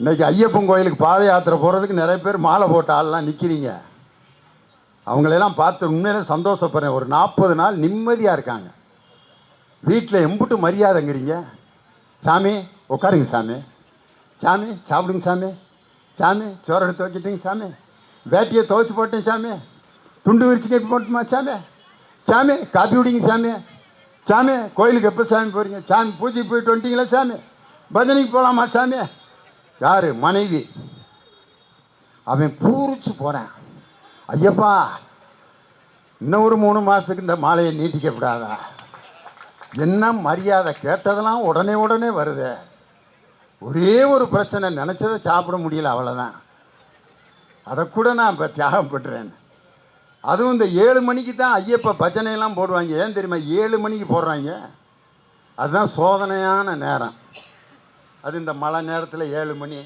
இன்னைக்கு ஐயப்பன் கோயிலுக்கு பாத யாத்திரை போகிறதுக்கு நிறைய பேர் மாலை போட்ட ஆள்லாம் நிற்கிறீங்க அவங்களெல்லாம் பார்த்து உண்மையிலே சந்தோஷப்படுறேன். ஒரு நாற்பது நாள் நிம்மதியாக இருக்காங்க. வீட்டில் எம்பிட்டு மரியாதைங்கிறீங்க. சாமி உட்காருங்க சாமி. சாமி சாப்பிடுங்க சாமி. சாமி சோறு எடுத்து சாமி. வேட்டியை துவைச்சி போட்டேன் சாமி. துண்டு விரிச்சு கட்டி போட்டுமா சாமி. சாமி காப்பி குடிங்க சாமி. சாமி கோயிலுக்கு எப்போ சாமி போகிறீங்க சாமி பூஜைக்கு போயிட்டு வந்துட்டீங்களா சாமி? பஜனைக்கு போகலாமா சாமி? யார்? மனைவி. அவன் பூரிச்சு போகிறான் ஐயப்பா இன்னும் ஒரு மூணு மாதத்துக்கு இந்த மாலையை நீட்டிக்க விடாதா என்ன மரியாதை? கேட்டதெல்லாம் உடனே உடனே வருது. ஒரே ஒரு பிரச்சனை நினச்சதை சாப்பிட முடியல அவ்வளோதான் அதை கூட நான் இப்போ தியாகம் பண்ணுறேன் அதுவும் இந்த ஏழு மணிக்கு தான் ஐயப்ப பஜனையெல்லாம் போடுவாங்க. ஏன் தெரியுமா? ஏழு மணிக்கு போடுறாங்க. அதுதான் சோதனையான நேரம். அது இந்த மழை நேரத்தில் ஏழு மணி.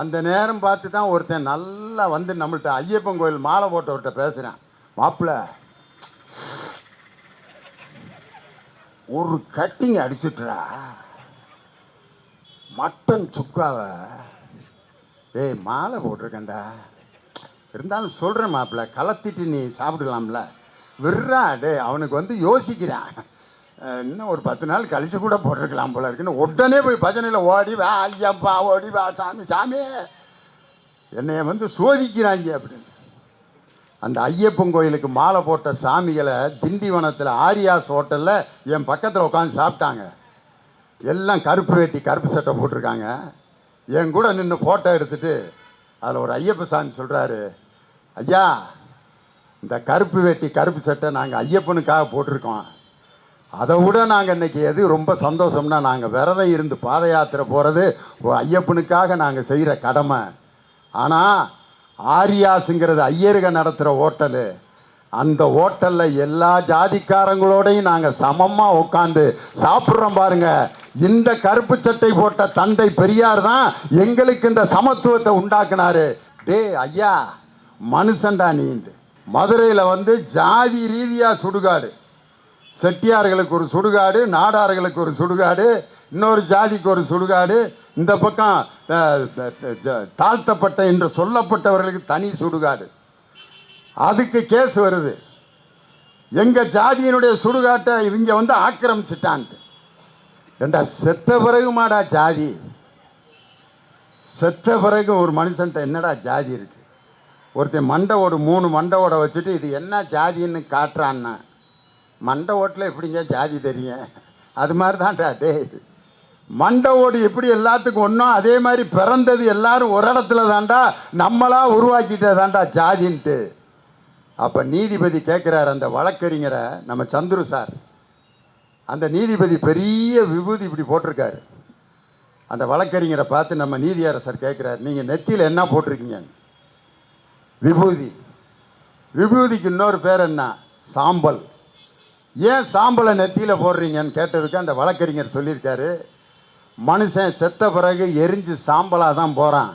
அந்த நேரம் பார்த்து தான் ஒருத்தன் நல்லா வந்து நம்மள்ட்ட ஐயப்பன் கோயில் மாலை போட்டவர்கிட்ட பேசுகிறான் மாப்பிள்ள ஒரு கட்டிங் அடிச்சுட்டுறா மட்டன் சுக்காவை. ஏய் மாலை போட்டிருக்கேன்டா. இருந்தாலும் சொல்கிறேன் மாப்பிள்ள கலத்திட்டு நீ சாப்பிடலாம்ல. விடுறா டேய் அவனுக்கு வந்து யோசிக்கிறான். இன்னும் ஒரு பத்து நாள் கழிச்சு கூட போட்டிருக்கலாம் போல இருக்குன்னு உடனே போய் பஜனையில் ஓடி வா ஐயப்பா ஓடி வா சாமி சாமி. என்னைய வந்து சோதிக்கிறாங்க அப்படின்னு. அந்த ஐயப்பன் கோயிலுக்கு மாலை போட்ட சாமிகளை திண்டிவனத்தில் ஆரியாஸ் ஹோட்டலில் என் பக்கத்தில் உட்காந்து சாப்பிட்டாங்க. எல்லாம் கருப்பு வேட்டி கருப்பு சட்டை போட்டிருக்காங்க. என் கூட நின்று ஃபோட்டோ எடுத்துட்டு அதில் ஒரு ஐயப்ப சாமி சொல்கிறாரு ஐயா இந்த கருப்பு வேட்டி கருப்பு சட்டை நாங்கள் ஐயப்பனுக்காக போட்டிருக்கோம். அதை விட நாங்கள் இன்னைக்கு எது ரொம்ப சந்தோஷம்னா நாங்கள் விரதம் இருந்து பாத யாத்திரை போகிறது ஐயப்பனுக்காக நாங்கள் செய்கிற கடமை. ஆனால் ஆரியாஸுங்கிறது ஐயருக நடத்துகிற ஹோட்டலு அந்த ஹோட்டலில் எல்லா ஜாதிக்காரங்களோடையும் நாங்கள் சமமாக உட்காந்து சாப்பிட்றோம் பாருங்க. இந்த கருப்பு சட்டை போட்ட தந்தை பெரியார் தான் எங்களுக்கு இந்த சமத்துவத்தை உண்டாக்குனாரு. டேய் ஐயா மனுஷன்டா நீண்டு. மதுரையில் வந்து ஜாதி ரீதியாக சுடுகாடு. செட்டியார்களுக்கு ஒரு சுடுகாடு நாடார்களுக்கு ஒரு சுடுகாடு இன்னொரு ஜாதிக்கு ஒரு சுடுகாடு இந்த பக்கம் தாழ்த்தப்பட்ட என்று சொல்லப்பட்டவர்களுக்கு தனி சுடுகாடு. அதுக்கு கேஸ் வருது. எங்கள் ஜாதியினுடைய சுடுகாட்டை இவங்க வந்து ஆக்கிரமிச்சிட்டான்ட்டு ஏண்டா செத்த பிறகுமாடா ஜாதி? செத்த பிறகு ஒரு மனுஷன்ட்ட என்னடா ஜாதி இருக்குது ஒருத்தன் மண்டை ஓடு மூணு மண்டை ஓட வச்சுட்டு இது என்ன ஜாதின்னு காட்டுறான்னா? மண்டை ஓட்டில் எப்படிங்க ஜாதி தெரியும்? அது மாதிரி தான்டா டே மண்டை ஓடு எப்படி எல்லாத்துக்கும் ஒன்றும் அதே மாதிரி பிறந்தது எல்லாரும் ஒரு இடத்துல தான்டா நம்மளாக உருவாக்கிட்டதாண்டா ஜாதின்ட்டு. அப்போ நீதிபதி கேட்குறாரு அந்த வழக்கறிஞரை நம்ம சந்துரு சார். அந்த நீதிபதி பெரிய விபூதி இப்படி போட்டிருக்காரு. அந்த வழக்கறிஞரை பார்த்து நம்ம நீதியரசர் கேட்குறாரு நீங்கள் நெத்தியில் என்ன போட்டிருக்கீங்க? விபூதி. விபூதிக்கு இன்னொரு பேர் என்ன? சாம்பல். ஏன் சாம்பலை நெத்தியில் போடுறீங்கன்னு கேட்டதுக்கு அந்த வழக்கறிஞர் சொல்லியிருக்காரு. மனுஷன் செத்த பிறகு எரிஞ்சு சாம்பலாக தான் போகிறான்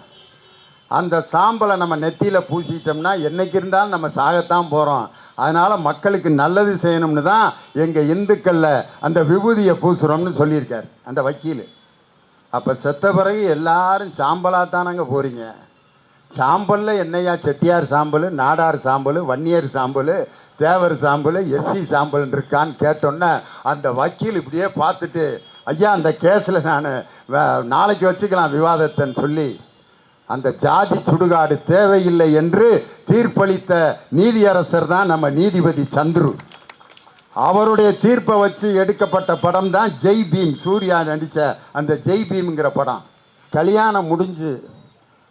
அந்த சாம்பலை நம்ம நெத்தியில் பூசிட்டோம்னா என்னைக்கு இருந்தாலும் நம்ம சாகத்தான் போகிறோம் அதனால் மக்களுக்கு நல்லது செய்யணும்னு தான் எங்கள் இந்துக்களில் அந்த விபூதியை பூசுகிறோம்னு சொல்லியிருக்கார் அந்த வக்கீல். அப்போ செத்த பிறகு எல்லாரும் சாம்பலாக தானங்க போகிறீங்க சாம்பலில் என்னையா செட்டியார் சாம்பல் நாடார் சாம்பல் வன்னியர் சாம்பல் தேவர் சாம்பல் எஸ்சி சாம்பல் இருக்கான்னு கேட்டோன்னே அந்த வக்கீல் இப்படியே பார்த்துட்டு ஐயா அந்த கேஸில் நான் நாளைக்கு வச்சுக்கலாம் விவாதத்தைன்னு சொல்லி அந்த ஜாதி சுடுகாடு தேவையில்லை என்று தீர்ப்பளித்த நீதியரசர் தான் நம்ம நீதிபதி சந்துரு. அவருடைய தீர்ப்பை வச்சு எடுக்கப்பட்ட படம் தான் ஜெய் பீம் சூர்யா நடித்த அந்த ஜெய் பீம்ங்கிற படம். கல்யாணம் முடிஞ்சு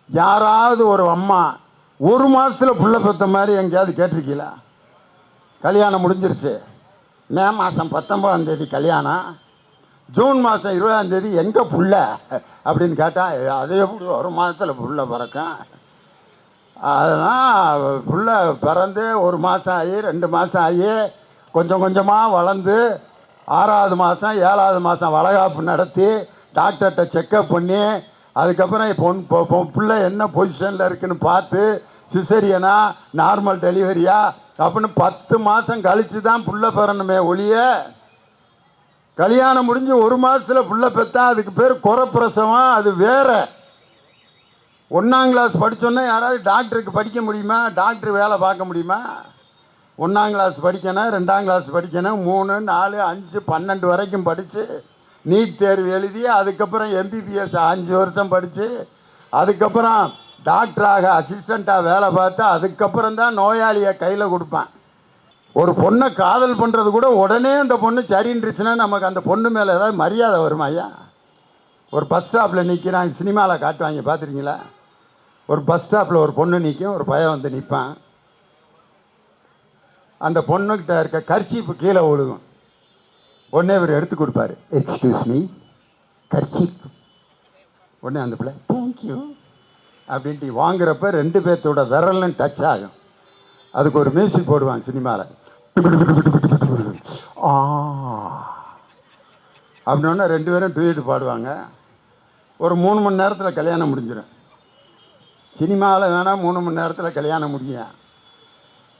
யாராவது ஒரு அம்மா ஒரு மாதத்தில் புள்ள பெற்ற மாதிரி எங்கேயாவது கேட்டிருக்கீங்களா? கல்யாணம் முடிஞ்சிருச்சு. மே மாதம் பத்தொம்பதாம் தேதி கல்யாணம். ஜூன் மாதம் இருபதாம் தேதி எங்கே புள்ள? அப்படின்னு கேட்டால் அது எப்படி ஒரு மாதத்தில் புள்ள பிறக்கும். அதெல்லாம் புள்ள பிறந்து ஒரு மாதம் ஆகி ரெண்டு மாதம் ஆகி கொஞ்சம் கொஞ்சமாக வளர்ந்து ஆறாவது மாதம் ஏழாவது மாதம் வளகாப்பு நடத்தி டாக்டர்கிட்ட செக்கப் பண்ணி அதுக்கப்புறம் பொன் பொ- பொ- என்ன பொசிஷனில் இருக்குன்னு பார்த்து சிசரியனா நார்மல் டெலிவரியாக அப்படின்னு பத்து மாதம் கழித்து தான் புள்ள பிறணுமே ஒழிய கல்யாணம் முடிஞ்சு ஒரு மாதத்தில் புள்ள பெற்றா அதுக்கு பேர் குறப்பிரசவம் அது வேற. ஒன்றாம் கிளாஸ் படித்தோன்னே யாராவது டாக்டருக்கு படிக்க முடியுமா? டாக்டர் வேலை பார்க்க முடியுமா? ஒன்றாம் கிளாஸ் படிக்கணும் ரெண்டாம் கிளாஸ் படிக்கணும் மூணு நாலு அஞ்சு பன்னெண்டு வரைக்கும் படித்து நீட் தேர்வு எழுதி அதுக்கப்புறம் எம்பிபிஎஸ் அஞ்சு வருஷம் படித்து அதுக்கப்புறம் டாக்டராக அசிஸ்டண்ட்டாக வேலை பார்த்து அதுக்கப்புறம் தான் நோயாளியை கையில் கொடுப்பேன். ஒரு பொண்ணை காதல் பண்ணுறது கூட உடனே அந்த பொண்ணு சரின்றுச்சுன்னா நமக்கு அந்த பொண்ணு மேலே ஏதாவது மரியாதை வருமா ஐயா? ஒரு பஸ் ஸ்டாப்பில் நிற்கிறாங்க சினிமாவில் காட்டுவாங்க பார்த்துருக்கீங்களா ஒரு பஸ் ஸ்டாப்பில் ஒரு பொண்ணு நிற்கும் ஒரு பையன் வந்து நிற்பான் அந்த பொண்ணுக்கிட்ட இருக்க கர்ச்சீப்பு கீழே விழுகும். உடனே இவர் எடுத்து கொடுப்பாரு. எக்ஸ்கியூஸ் மீ கர்ச்சீப் உடனே அந்த பிள்ளை தேங்க்யூ அப்படின்ட்டு வாங்குறப்ப ரெண்டு பேர்த்தோட விரலும் டச் ஆகும். அதுக்கு ஒரு மியூசிக் போடுவாங்க சினிமாவில் ஆ. அப்படின்னா ரெண்டு பேரும் டூயட் பாடுவாங்க. ஒரு மூணு மணி நேரத்தில் கல்யாணம் முடிஞ்சிடும். சினிமாவில் வேணால் மூணு மணி நேரத்தில் கல்யாணம் முடியும்.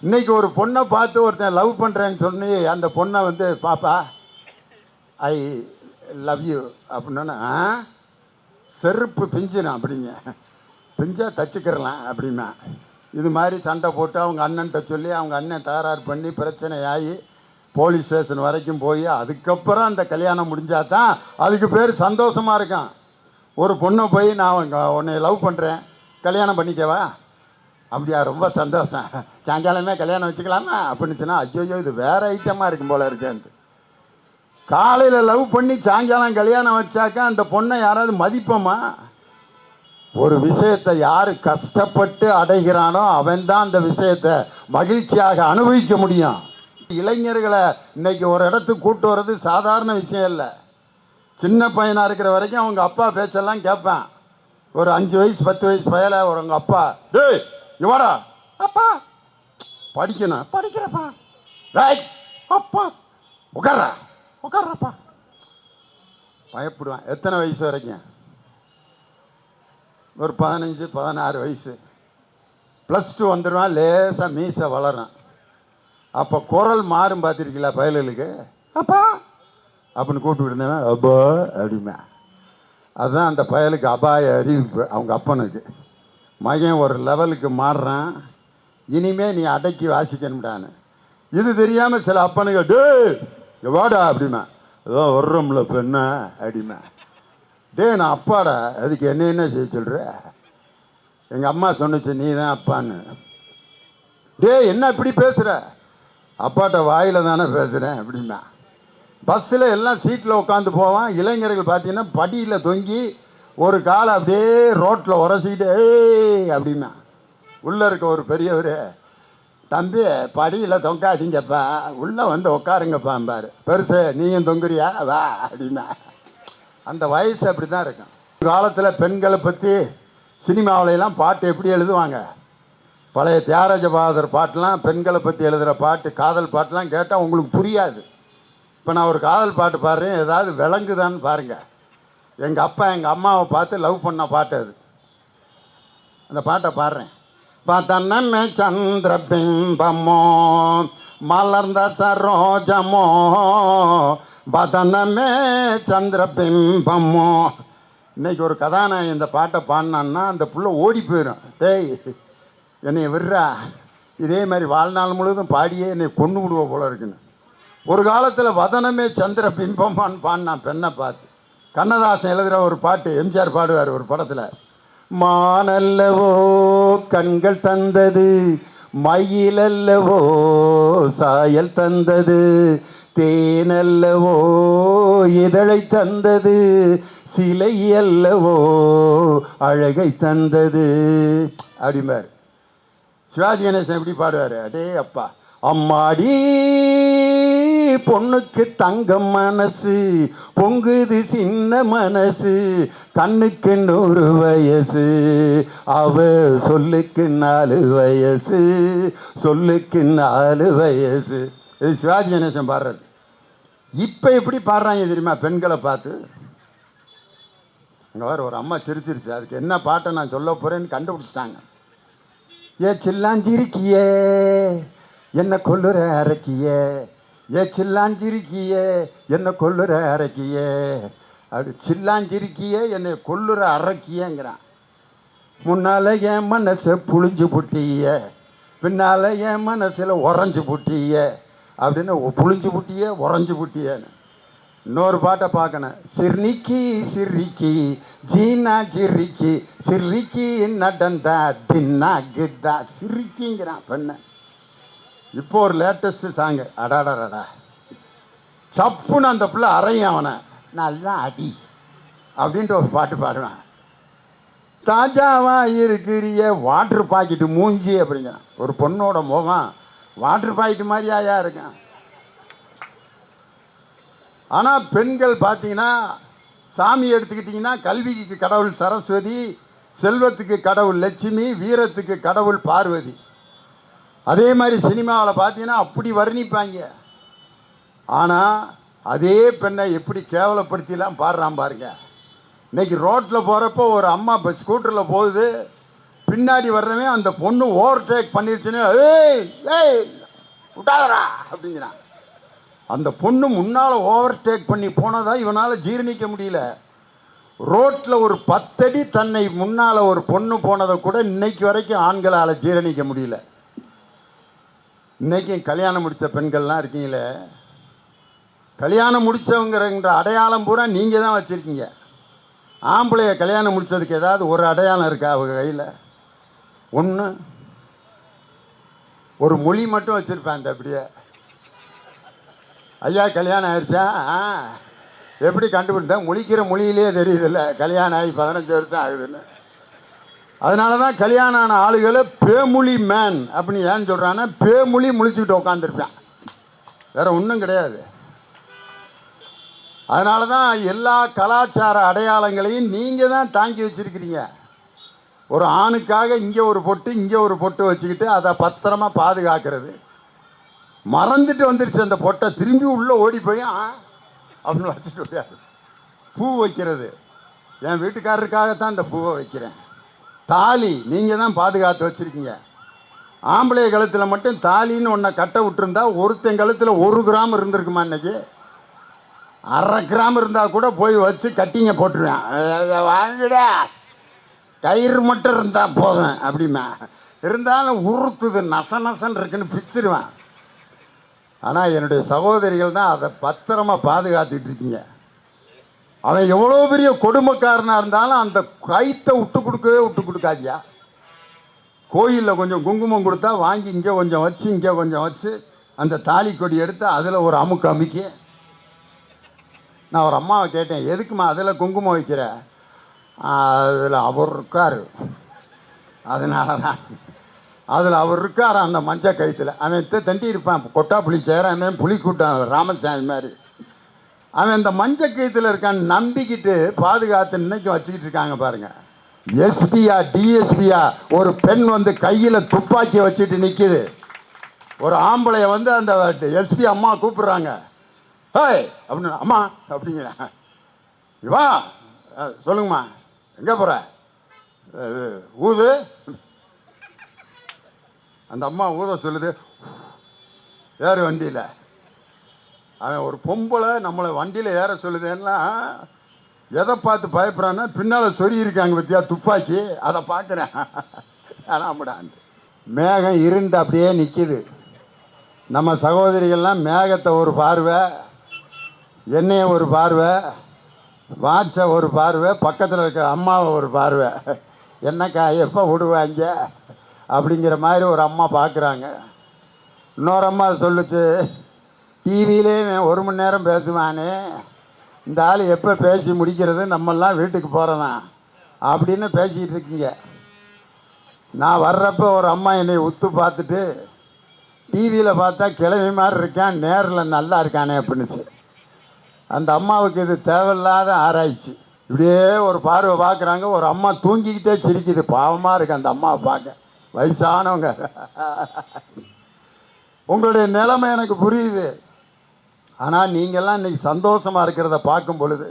இன்றைக்கி ஒரு பொண்ணை பார்த்து ஒருத்தன் லவ் பண்ணுறேன்னு சொல்லி அந்த பொண்ணை வந்து பாப்பா ஐ லவ் யூ அப்படின்னா செருப்பு பிஞ்சிடும் அப்படிங்க. பிஞ்சா தச்சுக்கிறலாம் அப்படின்னா. இது மாதிரி சண்டை போட்டு அவங்க அண்ணன்ட்ட சொல்லி அவங்க அண்ணன் தகராறு பண்ணி பிரச்சனை ஆகி போலீஸ் ஸ்டேஷன் வரைக்கும் போய் அதுக்கப்புறம் அந்த கல்யாணம் முடிஞ்சா தான் அதுக்கு பேர் சந்தோஷமாக இருக்கும் ஒரு பொண்ணை போய் நான் உன்னை லவ் பண்ணுறேன் கல்யாணம் பண்ணிக்கவா? அப்படியா ரொம்ப சந்தோஷம். சாயங்காலமே கல்யாணம் வச்சுக்கலாமா? அப்படின்னுச்சுன்னா ஐயோ இது வேறு ஐட்டமாக இருக்கும் போல இருக்கேன்ட்டு. காலையில் லவ் பண்ணி சாயங்காலம் கல்யாணம் வச்சாக்கா அந்த பொண்ணை யாராவது மதிப்போமா? ஒரு விஷயத்தை யார் கஷ்டப்பட்டு அடைகிறானோ அவன் தான் அந்த விஷயத்தை மகிழ்ச்சியாக அனுபவிக்க முடியும். இளைஞர்களை இன்னைக்கு ஒரு இடத்துக்கு கூட்டு வர்றது சாதாரண விஷயம் இல்லை. சின்ன பையனாக இருக்கிற வரைக்கும் அவங்க அப்பா பேச்செல்லாம் கேட்பேன். ஒரு அஞ்சு வயசு பத்து வயசு பயல ஒரு அவங்க அப்பா டேய் இவரா அப்பா. படிக்கணும். படிக்கிறப்பா. ரைட் அப்பா. உட்கார்றா உட்கார்றப்பா பயப்படுவான். எத்தனை வயசு வரைக்கும்? ஒரு பதினஞ்சு பதினாறு வயசு. ப்ளஸ் டூ வந்துடுவான் லேசாக மீசை வளரும் அப்போ குரல் மாறும் பார்த்துருக்கீங்களா பயலுக்கு அப்பா! அப்படின்னு கூப்பிட்டு இருந்தவன் அப்பா அப்படிமா அதுதான் அந்த பயலுக்கு அபாய அறிவிப்பு அவங்க அப்பனுக்கு. மகன் ஒரு லெவலுக்கு மாறுறான். இனிமே நீ அடக்கி வாசிக்கணும்டான்னு. இது தெரியாமல் சில அப்பனுக்கு டே வாடா அப்படிமா ஏதோ ஒரு ரூமில் பெண்ண அப்படிமா டே நான் அப்பாடா. அதுக்கு என்ன என்ன செய்ய சொல்கிற எங்கள் அம்மா சொன்னுச்சு நீ தான் அப்பான்னு. டே என்ன இப்படி பேசுகிற அப்பாட்ட வாயில் தானே பேசுகிறேன் அப்படின்னா. பஸ்ஸில் எல்லாம் சீட்டில் உட்காந்து போவான். இளைஞர்கள் பார்த்தீங்கன்னா படியில் தொங்கி ஒரு காலை அப்படியே ரோட்டில் உரசிக்கிட்டு ஏய் அப்படின்னா. உள்ளே இருக்க ஒரு பெரியவர் தம்பி படியில் தொங்காதீங்கப்பா. உள்ளே வந்து உட்காருங்கப்பாம்பார். பெருசு நீயும் தொங்குறியா? வா அப்படின்னா. அந்த வயசு அப்படி தான் இருக்கும். காலத்தில் பெண்களை பற்றி சினிமாவிலலாம் பாட்டு எப்படி எழுதுவாங்க? பழைய தியாகராஜ பகதூர் பாட்டெலாம் பெண்களை பற்றி எழுதுகிற பாட்டு காதல் பாட்டெலாம் கேட்டால் உங்களுக்கு புரியாது. இப்போ நான் ஒரு காதல் பாட்டு பாடுறேன் ஏதாவது விளங்குதான்னு பாருங்கள் எங்கள் அப்பா எங்கள் அம்மாவை பார்த்து லவ் பண்ண பாட்டு அது. அந்த பாட்டை பாடுறேன். பதனமே சந்திர பிம்பமோ மலர்ந்த சரோஜமோ பதனமே சந்திரபிம்பமோ. இன்னைக்கு ஒரு கதாநாயகன் இந்த பாட்டை பாடினான்னா அந்த புள்ள ஓடி போயிடும் டேய் என்னை விடுறா. இதே மாதிரி வாழ்நாள் முழுவதும் பாடியே என்னை கொண்டு விடுவோ போல இருக்குன்னு. ஒரு காலத்தில் வதனமே சந்திர பிம்பமான்னு பாடினான் பெண்ணை பார்த்து. கண்ணதாசன் எழுதுகிற ஒரு பாட்டு எம்ஜிஆர் பாடுவார் ஒரு படத்தில். மானல்லவோ கண்கள் தந்தது மயிலல்லவோ சாயல் தந்தது. தேனல்லவோ இதழை தந்தது. சிலை அல்லவோ அழகை தந்தது. அப்படிம்பார். சிவாஜி கணேசன் எப்படி பாடுவார்? அடே அப்பா அம்மாடி பொண்ணுக்கு தங்கம் மனசு பொங்குது சின்ன மனசு கண்ணுக்கு நூறு வயசு. அவ சொல்லுக்கு நாலு வயசு சொல்லுக்கு நாலு வயசு. இது சிவாஜி கணேசன் பாடுறது. இப்போ எப்படி பாடுறாங்க தெரியுமா பெண்களை பார்த்து? அங்கே வேறு ஒரு அம்மா சிரிச்சிருச்சு. அதுக்கு என்ன பாட்டை நான் சொல்ல போகிறேன்னு கண்டுபிடிச்சிட்டாங்க. ஏ சில்லாஞ்சிருக்கியே என்ன கொல்லுற அரக்கியே ஏ சில்லாஞ்சிருக்கியே என்ன கொல்லுற அரைக்கியே அப்படி சில்லாஞ்சிருக்கியே என்னை கொல்லுற அரைக்கியேங்கிறான் முன்னால என் மனசை புழிஞ்சு புட்டிய. பின்னால என் மனசில் உறைஞ்சு புட்டிய. அப்படின்னு புளிஞ்சு புழிஞ்சு புட்டிய உறைஞ்சு புட்டியன்னு. இன்னொரு பாட்டை பார்க்கணும். சிர்னிக்கி சிரிக்கி ஜீனா ஜிரிக்கி சிரிக்கி நடந்தா தின்னா கிட்டா சிரிக்கிங்கிறான் பெண்ணை. இப்போ ஒரு லேட்டஸ்ட் சாங்கு அடாடா சப்புன்னு அந்த பிள்ளை அறையும் அவனை. நல்லா அடி. அப்படின்ட்டு ஒரு பாட்டு பாடுவேன். தாஜாவா இருக்கிறிய வாட்ரு பாக்கெட்டு மூஞ்சி அப்படிங்க ஒரு பொண்ணோட முகம் வாட்ரு பாக்கெட்டு மாதிரியாயா இருக்கேன். ஆனால் பெண்கள் பார்த்தீங்கன்னா சாமி எடுத்துக்கிட்டிங்கன்னா கல்விக்கு கடவுள் சரஸ்வதி செல்வத்துக்கு கடவுள் லட்சுமி வீரத்துக்கு கடவுள் பார்வதி. அதே மாதிரி சினிமாவில் பார்த்தீங்கன்னா அப்படி வர்ணிப்பாங்க. ஆனால் அதே பெண்ணை எப்படி கேவலப்படுத்திலாம் பாடுறான் பாருங்க. இன்றைக்கி ரோட்டில் போகிறப்போ ஒரு அம்மா இப்போ ஸ்கூட்டரில் போகுது. பின்னாடி வர்றவன் அந்த பொண்ணு ஓவர்டேக் பண்ணிருச்சுன்னு ஏய் ஏய் விட்டாதரா அப்படிங்கிறான். அந்த பொண்ணு முன்னால் ஓவர்டேக் பண்ணி போனதா இவனால் ஜீரணிக்க முடியல. ரோட்டில் ஒரு பத்தடி தன்னை முன்னால் ஒரு பொண்ணு போனதை கூட இன்னைக்கு வரைக்கும் ஆண்களால் ஜீரணிக்க முடியல. இன்றைக்கி கல்யாணம் முடித்த பெண்கள்லாம் இருக்கீங்களே? கல்யாணம் முடித்தவங்கிற அடையாளம் பூரா நீங்கள் தான் வச்சுருக்கீங்க. ஆம்பளைய கல்யாணம் முடித்ததுக்கு ஏதாவது ஒரு அடையாளம் இருக்கா அவங்க கையில்? ஒன்று ஒரு மொழி மட்டும் வச்சுருப்பேன் அந்த அப்படியே ஐயா கல்யாணம் ஆயிடுச்சா? ஆ. எப்படி கண்டுபிடிச்சா? முழிக்கிற மொழியிலே தெரியுதுல்ல. கல்யாணம் ஆகி பதினஞ்சு வருஷம் ஆகுதுன்னு. அதனால தான் கல்யாணம் ஆன ஆளுகளை பேமொழி மேன் அப்படின்னு ஏன் சொல்கிறான்னா பேமொழி முழிச்சுக்கிட்டு உட்காந்துருப்பேன் வேற ஒன்றும் கிடையாது. அதனால தான் எல்லா கலாச்சார அடையாளங்களையும் நீங்கள் தான் தாங்கி வச்சிருக்கிறீங்க. ஒரு ஆணுக்காக இங்கே ஒரு பொட்டு இங்கே ஒரு பொட்டு வச்சுக்கிட்டு அதை பத்திரமா பாதுகாக்கிறது. மறந்துட்டு வந்துருச்சு அந்த பொட்டை திரும்பி உள்ளே ஓடி போய் அப்படின்னு வச்சுட்டு முடியாது. பூ வைக்கிறது. என் வீட்டுக்காரருக்காகத்தான் இந்த பூவை வைக்கிறேன். தாலி நீங்கள் தான் பாதுகாத்து வச்சுருக்கீங்க. ஆம்பளை கழுத்தில் மட்டும் தாலின்னு ஒன்றை கட்ட விட்டுருந்தா ஒருத்தன் கழுத்தில் ஒரு கிராம் இருந்திருக்குமா இன்னைக்கு? அரை கிராம் இருந்தால் கூட போய் வச்சு கட்டிங்க போட்டுருவேன். வாங்கடா. கயிறு மட்டும் இருந்தால் போதும் அப்படிமா இருந்தாலும் உறுத்துது நச நசன்னு இருக்குன்னு பிச்சிருவேன் ஆனால் என்னுடைய சகோதரிகள் தான் அதை பத்திரமா பாதுகாத்துட்டு இருக்கீங்க. அவன் எவ்வளோ பெரிய கொடுமைக்காரனாக இருந்தாலும் அந்த கைத்தை விட்டு கொடுக்கவே விட்டு கொடுக்காதியா? கோயிலில் கொஞ்சம் குங்குமம் கொடுத்தா வாங்கி இங்கே கொஞ்சம் வச்சு இங்கே கொஞ்சம் வச்சு அந்த தாலி கொடி எடுத்து அதில் ஒரு அமுக்கு அமுக்கி. நான் ஒரு அம்மாவை கேட்டேன் எதுக்குமா அதில் குங்குமம் வைக்கிற? அதில் அவர் இருக்கார். அதனால தான் அதில் அவர் இருக்கார் அந்த மஞ்சள் கயிற்றுல அவன் தண்டி இருப்பான் கொட்டா புளி சேராம புளி கூட்டம் ராமசாமி மாதிரி. அவன் இந்த மஞ்சள் கயிற்றுல இருக்கான்னு நம்பிக்கிட்டு பாதுகாத்து இன்னைக்கு வச்சுக்கிட்டு இருக்காங்க பாருங்க. எஸ்பியா டிஎஸ்பியா ஒரு பெண் வந்து கையில் துப்பாக்கி வச்சுட்டு நிற்கிது ஒரு ஆம்பளைய வந்து அந்த எஸ்பி அம்மா கூப்பிடுறாங்க. ஹேய்! அப்படின்னு அம்மா! அப்படிங்கிறேன் இவா சொல்லுங்கம்மா. எங்கே போகிற ஊது. அந்த அம்மா ஊத சொல்லுது. வேறு வண்டியில். அவன் ஒரு பொம்பளை நம்மளை வண்டியில் ஏற சொல்லுதேன்னா எதை பார்த்து பயப்படுறான்னா பின்னால் சொறி இருக்காங்க துப்பாக்கி? அதை பார்க்குறேன். ஆனாம்டான் மேகம் இருண்டு அப்படியே நிற்கிது நம்ம சகோதரிகள்லாம் மேகத்தை ஒரு பார்வை என்னைய ஒரு பார்வை வாட்சை ஒரு பார்வை பக்கத்தில் இருக்க அம்மாவை ஒரு பார்வை. என்னக்கா எப்போ விடுவாங்க? அப்படிங்கிற மாதிரி ஒரு அம்மா பார்க்குறாங்க. இன்னொரு அம்மா சொல்லுச்சு டிவியிலே ஒரு மணி நேரம் பேசுவானே. இந்த ஆள் எப்போ பேசி முடிக்கிறது? நம்மெல்லாம் வீட்டுக்கு போகிறதான் அப்படின்னு பேசிக்கிட்டு இருக்கீங்க. நான் வர்றப்போ ஒரு அம்மா என்னை உத்து பார்த்துட்டு டிவியில் பார்த்தா கிளவி மாதிரி இருக்கான் நேரில் நல்லா இருக்கானே அப்படின்னுச்சு. அந்த அம்மாவுக்கு இது தேவையில்லாத ஆராய்ச்சி. இப்படியே ஒரு பார்வை பார்க்குறாங்க. ஒரு அம்மா தூங்கிக்கிட்டே சிரிக்குது. பாவமாக இருக்கு அந்த அம்மாவை பார்க்க. வயசானவங்க. உங்களுடைய நிலைமை எனக்கு புரியுது. ஆனால் நீங்கள்லாம் இன்னைக்கு சந்தோஷமாக இருக்கிறத பார்க்கும் பொழுது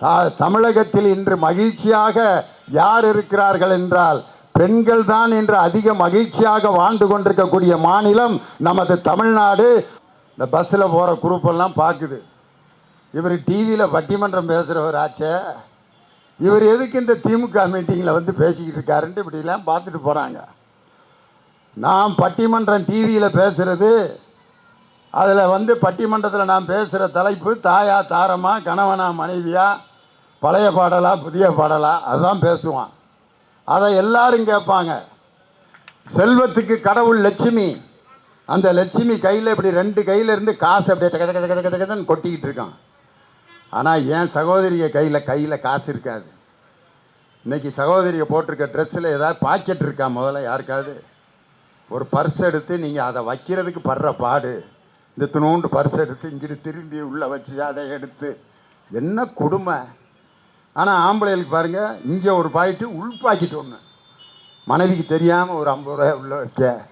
தா தமிழகத்தில் இன்று மகிழ்ச்சியாக யார் இருக்கிறார்கள் என்றால் பெண்கள் தான் இன்று அதிக மகிழ்ச்சியாக வாழ்ந்து கொண்டிருக்கக்கூடிய மாநிலம் நமது தமிழ்நாடு. இந்த பஸ்ஸில் போகிற குரூப்பெல்லாம் பார்க்குது. இவர் டிவியில் பட்டிமன்றம் பேசுகிறவர் ஆச்சே. இவர் எதுக்கு இந்த திமுக மீட்டிங்கில் வந்து பேசிக்கிட்டு இருக்காருன்ட்டு இப்படிலாம் பார்த்துட்டு போகிறாங்க நான் பட்டிமன்றம் டிவியில் பேசுகிறது அதில் வந்து பட்டிமன்றத்தில் நான் பேசுகிற தலைப்பு தாயா தாரமா கணவனா மனைவியா பழைய பாடலா புதிய பாடலா அதுதான் பேசுவான். அதை எல்லாரும் கேட்பாங்க. செல்வத்துக்கு கடவுள் லட்சுமி. அந்த லட்சுமி கையில் இப்படி ரெண்டு கையிலேருந்து காசு அப்படியே கத கத கத டக கொட்டிக்கிட்டு இருக்கான். ஆனால் என் சகோதரிய கையில் கையில் காசு இருக்காது. இன்னைக்கு சகோதரியை போட்டிருக்க ட்ரெஸ்ஸில் ஏதாவது பாக்கெட் இருக்கா முதல்ல யாருக்காவது? ஒரு பர்ஸ் எடுத்து நீங்கள் அதை வைக்கிறதுக்கு படுற பாடு. இந்த துணூண்டு பரிசு எடுத்து இங்கிட்டு திரும்பி உள்ளே வச்சு அதை எடுத்து. என்ன கொடுமை? ஆனால் ஆம்பளைகளுக்கு பாருங்கள் இங்கே ஒரு பாக்கெட்டு உள் பாக்கெட் ஒன்று மனைவிக்கு தெரியாமல் ஒரு ஐம்பது ரூபாய் உள்ளே வைக்க.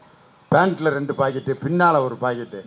பேண்ட்டில் ரெண்டு பாக்கெட்டு பின்னால் ஒரு பாக்கெட்டு.